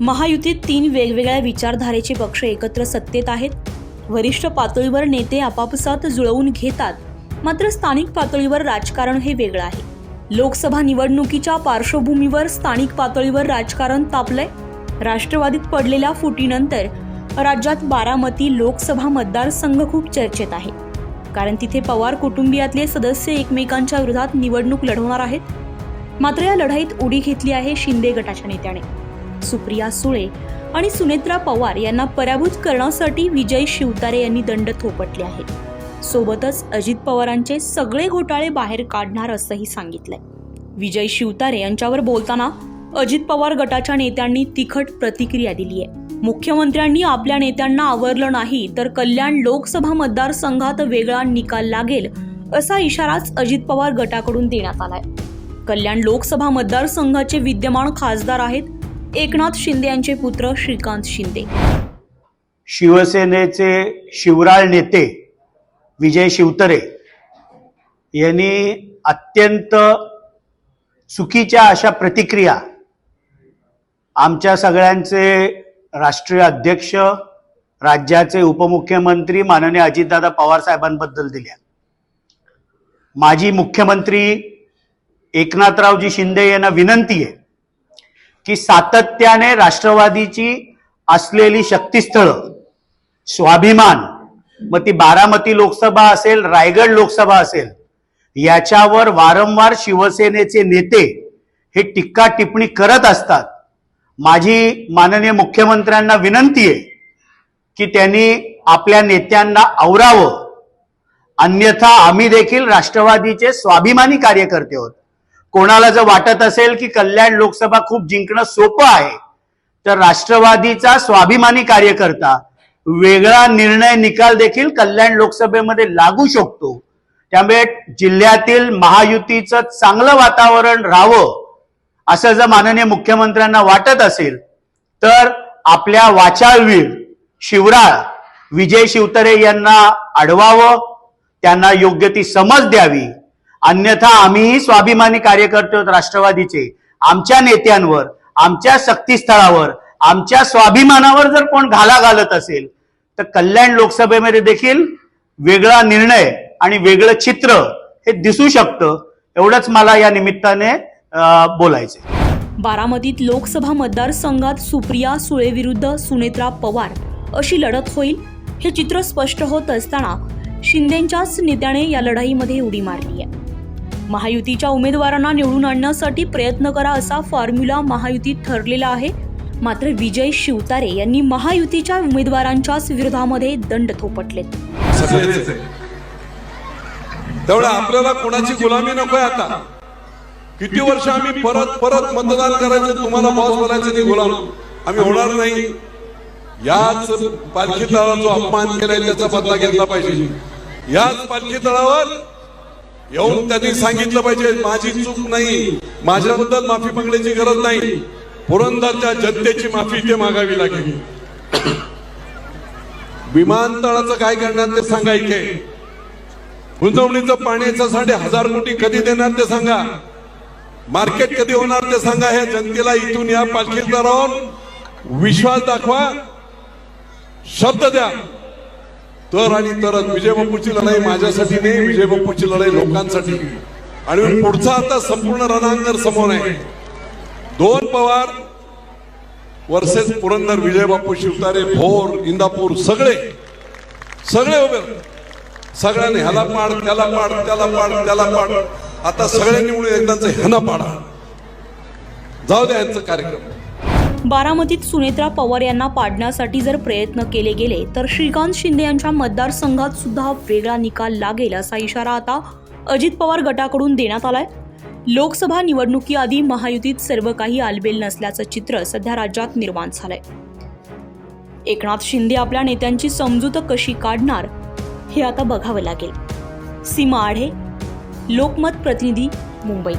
महायुतीत तीन वेगवेगळ्या विचारधारेचे पक्ष एकत्र सत्तेत आहेत. वरिष्ठ पातळीवर नेते आपापसात जुळवून घेतात. मात्र स्थानिक पातळीवर राजकारण हे वेगळं आहे. लोकसभा निवडणुकीच्या पार्श्वभूमीवर स्थानिक पातळीवर राजकारण तापलंय. राष्ट्रवादीत पडलेल्या फुटीनंतर राज्यात बारामती लोकसभा मतदारसंघ खूप चर्चेत आहे. कारण तिथे पवार कुटुंबियातले सदस्य एकमेकांच्या विरोधात निवडणूक लढवणार आहेत. मात्र या लढाईत उडी घेतली आहे शिंदे गटाच्या नेत्याने. सुप्रिया सुळे आणि सुनेत्रा पवार यांना पराभूत करण्यासाठी विजय शिवतारे यांनी दंड थोपटले आहे सोबतच अजित पवारांचे सगळे घोटाळे बाहेर काढणार असंही सांगितलंय. विजय शिवतारे यांच्यावर बोलताना अजित पवार गटाच्या नेत्यांनी तिखट प्रतिक्रिया दिली आहे मुख्यमंत्र्यांनी आपल्या नेत्यांना आवरलं नाही तर कल्याण लोकसभा मतदारसंघात वेगळा निकाल लागेल असा इशाराच अजित पवार गटाकडून देण्यात आलाय. कल्याण लोकसभा मतदारसंघाचे विद्यमान खासदार आहेत एकनाथ शिंदे यांचे पुत्र श्रीकांत शिंदे. शिवसेनेचे शिवराळ नेते विजय शिवतरे यांनी अत्यंत चुकीच्या अशा प्रतिक्रिया आमच्या सगळ्यांचे राष्ट्रीय अध्यक्ष राज्याचे उपमुख्यमंत्री माननीय अजितदादा पवार साहेबांबद्दल दिल्या. माजी मुख्यमंत्री एकनाथरावजी शिंदे यांना विनंती आहे की सातत्याने राष्ट्रवादीची असलेली शक्तीस्थळं स्वाभिमान मग ती बारामती लोकसभा असेल रायगड लोकसभा असेल याच्यावर वारंवार शिवसेनेचे नेते हे टीका टिप्पणी करत असतात. माझी माननीय मुख्यमंत्र्यांना विनंती आहे की त्यांनी आपल्या नेत्यांना आवरावं. अन्यथा आम्ही देखील राष्ट्रवादीचे स्वाभिमानी कार्यकर्ते आहोत. कोणाला जर वाटत असेल की कल्याण लोकसभा खूप जिंकणं सोपं आहे तर राष्ट्रवादीचा स्वाभिमानी कार्यकर्ता वेगळा निर्णय निकाल देखील कल्याण लोकसभेमध्ये लागू शकतो. त्यामुळे जिल्ह्यातील महायुतीचं चांगलं वातावरण राहावं असं जर माननीय मुख्यमंत्र्यांना वाटत असेल तर आपल्या वाचाळवीर शिवराळ विजय शिवतरे यांना अडवावं त्यांना योग्य ती समज द्यावी. अन्यथा आम्हीही स्वाभिमानी कार्यकर्ते आहोत राष्ट्रवादीचे. आमच्या नेत्यांवर आमच्या शक्तीस्थळावर आमच्या स्वाभिमानावर जर कोण घाला घालत असेल तर कल्याण लोकसभेमध्ये देखील वेगळा निर्णय आणि वेगळं चित्र हे दिसू शकतं. एवढंच मला या निमित्ताने बोलायचं बारामतीत लोकसभा मतदारसंघात सुप्रिया सुळे विरुद्ध सुनेत्रा पवार अशी लढत होईल हे चित्र स्पष्ट होत असताना शिंदेच्याच नेत्याने या लढाईमध्ये उडी मारली आहे. महायुतीच्या उमेदवारांना निवडून आणण्यासाठी प्रयत्न करा असा फॉर्म्युला महायुतीत ठरलेला आहे. मात्र विजय शिवतारे यांनी महायुतीच्या उमेदवारांच्याच विरोधामध्ये दंड थोपटलेत. तेवढं आपल्याला कोणाची गुलामी नकोय आता. किती वर्ष आम्ही परत परत मतदान करायचं तुम्हाला बॉस बोलायचं ते गुलाम आम्ही होणार नाही. याच पालखी तळावर जो अपमान केलाय त्याचा बदला घेतला पाहिजे. याच पालखी तळावर येऊन त्यांनी सांगितलं पाहिजे माझी चूक नाही. माझ्याबद्दल माफी मागण्याची गरज नाही. पुरंदरच्या जनतेची माफी ते मागावी लागेल. विमानतळाचं काय करणार ते सांगायचे गुंजवणीचं पाण्याचं साडे हजार कोटी कधी देणार ते सांगा. मार्केट कधी होणार ते सांगा. हे जनतेला इथून या पालखीत राहून विश्वास दाखवा. शब्द द्या. तर आणि तरच. विजय बापूची लढाई माझ्यासाठी नाही विजय बापूची लढाई लोकांसाठी. आणि पुढचा आता संपूर्ण रणांगण समोर आहे. दोन पवार वर्सेस पुरंदर विजय बापू शिवतारे भोर इंदापूर सगळे. सगळे उभे सगळ्यांनी ह्याला पाड त्याला पाड त्याला पाड त्याला पाड. आता सगळ्यांनी मिळून एकदाच ह्याला पाडा. जाऊ द्या यांचा कार्यक्रम. बारामतीत सुनेत्रा पवार यांना पाडण्यासाठी जर प्रयत्न केले गेले तर श्रीकांत शिंदे यांच्या मतदारसंघात सुद्धा वेगळा निकाल लागेल असा इशारा आता अजित पवार गटाकडून देण्यात आलाय. लोकसभा निवडणुकीआधी महायुतीत सर्व काही आलबेल नसल्याचं चित्र सध्या राज्यात निर्माण झालंय. एकनाथ शिंदे आपल्या नेत्यांची समजूत कशी काढणार हे आता बघावं लागेल. सीमा आढे लोकमत प्रतिनिधी मुंबई.